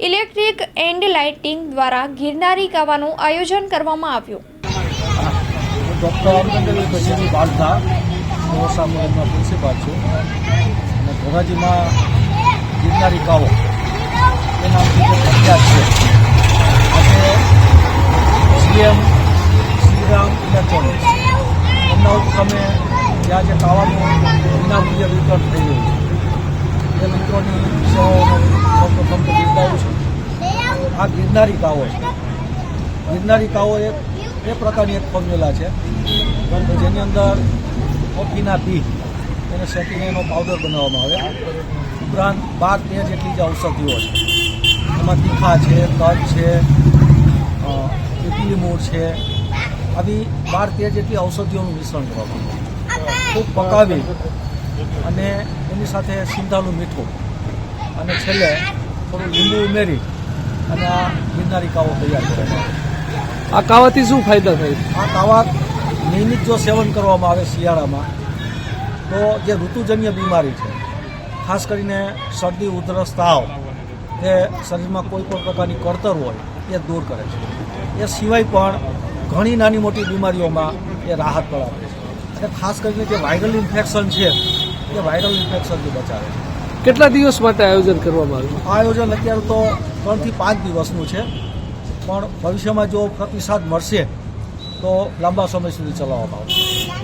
Electric and lighting દ્વારા ગિરનારી ગાવાનું આયોજન કરવામાં આવ્યું. ડૉક્ટર અમરંદરી કચેરી બાલતા મોસા કોલેજમાં પ્રિન્સિપાલ છું. અને છે. આજે સીએમ શ્રીરામ ઇલેક્ટ્રોનિક્સ. એમના ઉપક્રમે ત્યાં મિત્રોની આ ગિરનારી કાવો છે. ગિરનારી કાવો એ એ પ્રકારની એક ફોર્મ્યુલા છે. કે જેની અંદર કોફીના બી એને શેકીને એનો પાવડર બનાવવામાં આવે. ઉપરાંત બાર તેર જેટલી જે ઔષધિઓ છે. એમાં તીખા છે તજ છે અ, મૂળ છે. આવી બાર તેર જેટલી ઔષધિઓનું મિશ્રણ કરવામાં આવે. ખૂબ પકાવી અને એની સાથે સિંધાનું મીઠું. અને છેલ્લે થોડું લીંબુ ઉમેરી અને આ ગિરનારી કાવો તૈયાર કરવામાં આવે આ કાવાથી શું ફાયદા થાય? આ કાવા નિયમિત જો સેવન કરવામાં આવે શિયાળામાં તો જે ઋતુજન્ય બીમારી છે ખાસ કરીને શરદી ઉધરસ તાવ એ શરીરમાં કોઈ પણ પ્રકારની કરતર હોય એ દૂર કરે છે. એ સિવાય પણ ઘણી નાની મોટી બીમારીઓમાં એ રાહત પણ આપે છે. અને ખાસ કરીને જે વાયરલ ઇન્ફેક્શન છે એ વાયરલ ઇન્ફેક્શનથી બચાવે છે. કેટલા દિવસ માટે આયોજન કરવામાં આવ્યું? આયોજન અત્યારે તો ત્રણથી પાંચ દિવસનું છે. પણ ભવિષ્યમાં જો પ્રતિસાદ મળશે, તો લાંબા સમય સુધી ચલાવવામાં આવશે.